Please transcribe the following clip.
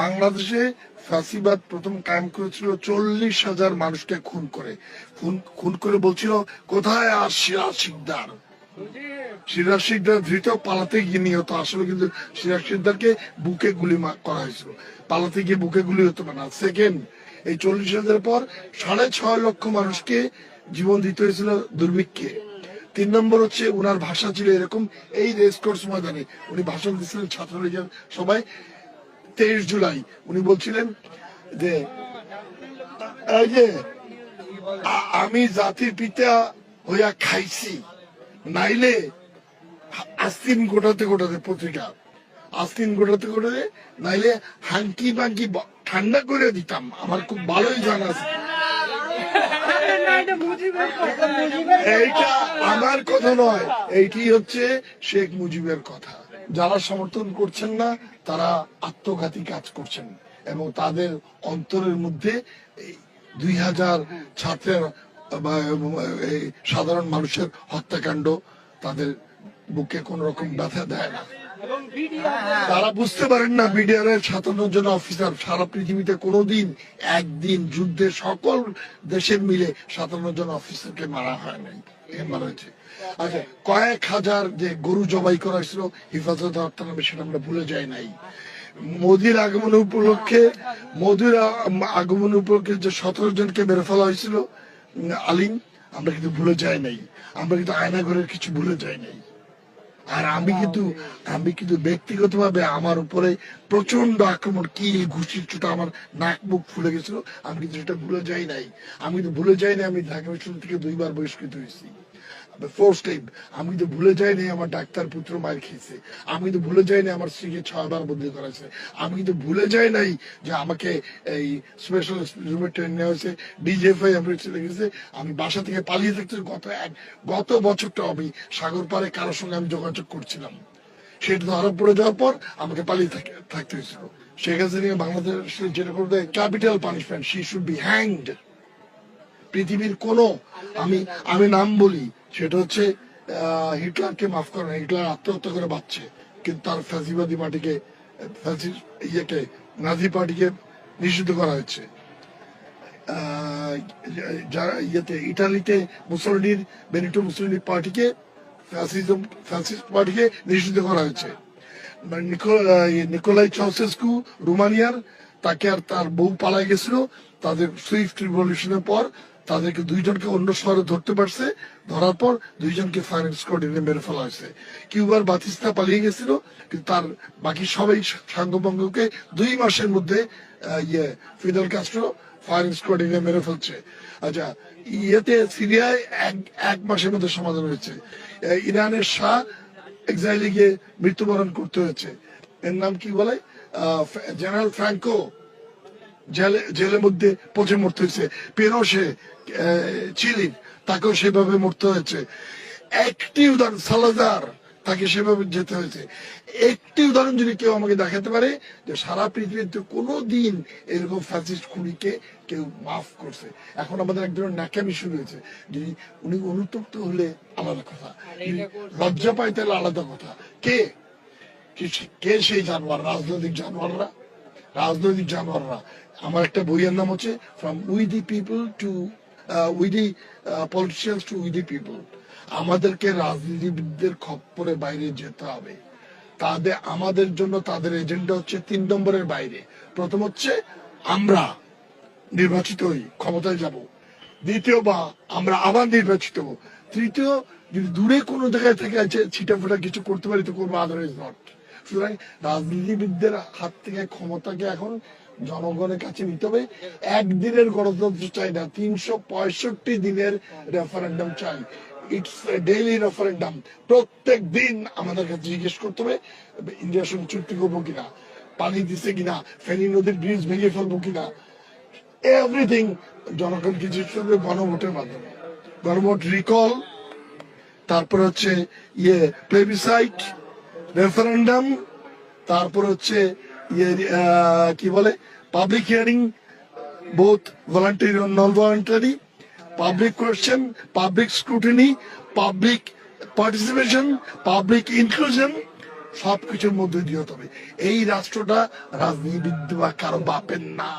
বাংলাদেশে ফাঁসিবাদ প্রথম কায়েম করেছিল চল্লিশ হাজার মানুষকে খুন করে। খুন করে বলছিল, কোথায় আর সিরাজ শিকদার? সিরাজ শিকদার ধৃত পালাতে গিয়ে নিহত। আসলে কিন্তু সিরাজ শিকদারকে বুকে গুলি করা হয়েছিল। পালাতে গিয়ে বুকে গুলি হতো না। সেকেন্ড, এই চল্লিশ হাজার পর সাড়ে ছয় লক্ষ মানুষকে জীবন দিতে হয়েছিল দুর্ভিক্ষে। তিন নম্বর হচ্ছে, উনার ভাষা ছিল এরকম, এই রেস কোর্স ময়দানে। উনি ভাষণ দিচ্ছিলেন ছাত্রলীগের সবাই। তেইশ জুলাই, উনি বলছিলেন যে এই যে আমি জাতির পিতা হইয়া খাইছি, নাইলে আস্তিন গোটাতে গোটাতে পত্রিকা, আস্তিন গোটাতে গোটাতে নাইলে হাঙ্কি বাঙ্কি ঠান্ডা করে দিতাম, আমার খুব ভালোই জানা আছে। এইটা আমার কথা নয়, এইটি হচ্ছে শেখ মুজিবের কথা। যারা সমর্থন করছেন না, তারা আত্মঘাতী কাজ করছেন। এবং তাদের অন্তরের মধ্যে দুই হাজার ছাত্রের সাধারণ মানুষের হত্যাকাণ্ড তাদের বুকে কোন রকম ব্যথা দেয় না। তারা বুঝতে পারেন না বিডিআর এর সাতান্ন জন অফিসার সারা পৃথিবীতে কোনোদিন একদিন যুদ্ধে সকল দেশের মিলে সাতান্ন জন অফিসারকে মারা হয় নাই মারা হয়েছে। আচ্ছা কয়েক হাজার যে গরু জবাই করা হয়েছিল হিফাজত হত্যা নামে সেটা আমরা ভুলে যাই নাই। মোদির আগমন উপলক্ষে মোদির আগমন উপলক্ষে যে সতেরো জনকে মেরে ফেলা হয়েছিল আলিম আমরা কিন্তু ভুলে যাই নাই। আমরা কিন্তু আয়নাঘরের কিছু ভুলে যাই নাই। আর আমি কিন্তু আমি কিন্তু ব্যক্তিগত ভাবে আমার উপরে প্রচণ্ড আক্রমণ, কি ঘুষির চুটা আমার নাক মুখ ফুলে গেছিল, আমি কিন্তু সেটা ভুলে যাই নাই। আমি কিন্তু ভুলে যাই নাই, আমি ঢাকা বিশ্ববিদ্যালয় থেকে দুইবার বহিষ্কৃত হয়েছি। ফোর্স টাইম আমি তো ভুলে যাই নাই আমার ডাক্তার পুত্র মার খেয়েছে। আমি তো ভুলে যাই নাই আমার স্ত্রীকে ছয়বার বদলি করাছে। আমি কিন্তু ভুলে যাই নাই যে আমাকে এই স্পেশাল রুমে ট্রেন নেওয়া হয়েছে। ডিজিএফআই আমরা চলে গেছে। আমি বাসা থেকে পালিয়ে থাকতে গত এক, গত বছরটা আমি সাগর পারে কারোর সঙ্গে আমি যোগাযোগ করছিলাম। সেটা ধরা পড়ে যাওয়ার পর আমাকে পালিয়ে থাক- থাকতে হয়েছিল। শেখ হাসিনা বাংলাদেশে যেটা করতে capital punishment she should be hanged পৃথিবীর কোন, আমি আমি নাম বলি সেটা হচ্ছে হিটলারকে মাফ করেন হিটলার আত্মহত্যা করে বাঁচছে। কিন্তু তার ফ্যাসিবাদী পার্টিকে ইয়েকে, নাজি পার্টিকে নিষিদ্ধ করা হয়েছে। মুসলিনির বেনিটো পার্টিকে, ফ্যাসিজম, ফ্যাসিস্ট পার্টিকে নিষিদ্ধ করা হয়েছে। মানে নিকো- নিকোলাই চাউসেস্কু রোমানিয়ার, তাকে আর তার বউ পালাই গেছিল। তাদের সুইফট রিভলিউশনের পর তাদেরকে দুইজনকে অন্য শহরে ধরতে পারছে, ধরার পর দুইজনকে ফাইন্যান্স কোর্ডিনে মেরে ফেলা হয়েছে। কিউবার বাতিস্তা পালিয়ে গেছিল, কিন্তু তার বাকি সবাই সাঙ্গভঙ্গকে দুই মাসের মধ্যে ইয়ে ফিদেল কাস্ট্রো ফাইন্যান্স কোর্ডিনে মেরে ফেলছে। আচ্ছা ইয়েতে সিরিয়ায় এক এক মাসের মধ্যে সমাধান হয়েছে। ইরানের শাহ এক্সাইলে গিয়ে মৃত্যুবরণ করতে হয়েছে। এর নাম কি বলে? জেনারেল ফ্রাঙ্কো জেলে জেলের মধ্যে পচে মরতে হয়েছে। পেরোসে চিলির তাকেও সেভাবে মরতে হয়েছে। একটি উদাহরণ সালাদার তাকে সেভাবে যেতে হয়েছে। একটি উদাহরণ যদি কেউ আমাকে দেখাতে পারে যে সারা পৃথিবীতে কোনো দিন এরকম ফ্যাসিস্ট খুনিকে কেউ মাফ করছে। এখন আমাদের এক ধরনের ন্যাকামি শুরু হয়েছে। যদি উনি অনুতপ্ত হলে আলাদা কথা। লজ্জা পায় তাহলে আলাদা কথা। কে? কে সেই জানোয়ার? রাজনৈতিক জানোয়াররা? রাজনৈতিক জানোয়াররা। আমার একটা বইয়ের নাম হচ্ছে from we the people to we the politicians to we the people আমাদেরকে রাজনীতিবিদদের খপ্পরে বাইরে যেতে হবে। তাদের, আমাদের জন্য তাদের এজেন্ডা হচ্ছে তিন নম্বরের বাইরে। প্রথম হচ্ছে, আমরা নির্বাচিত হই, ক্ষমতায় যাব। দ্বিতীয় বা আমরা আবার নির্বাচিত তৃতীয়, যদি দূরে কোনো জায়গায় থেকে আছে ছিটা ফোটা কিছু করতে পারি, তো করব আদারওয়াইজ নট সুতরাং রাজনীতিবিদদের হাত থেকে ক্ষমতাকে এখন জনগণের কাছে নিতে হবে। একদিনের গণতন্ত্র চাই না, তিনশো পঁয়ষট্টি দিনের রেফারেন্ডাম চাই। ইটস ডেইলি রেফারেন্ডাম প্রত্যেক দিন আমাদের কাছে জিজ্ঞেস করতে হবে ইন্ডিয়ার সঙ্গে চুক্তি করব কিনা, পানি দিছে কিনা নদীর ব্রিজ ভেঙে ফেলব কিনা। এভরিথিং জিজ্ঞেস করবে গণভোটের মাধ্যমে। গণভোট রিকল তারপর হচ্ছে ইয়ে প্লেবিসাইট রেফারেন্ডাম তারপর হচ্ছে ইয়ে কি বলে public hearing both voluntary non voluntary public question public scrutiny public participation public inclusion সবকিছুর মধ্যে দিয়ে হতে হবে। এই রাষ্ট্রটা রাজনীতিবিদ বা কারও বাপের না।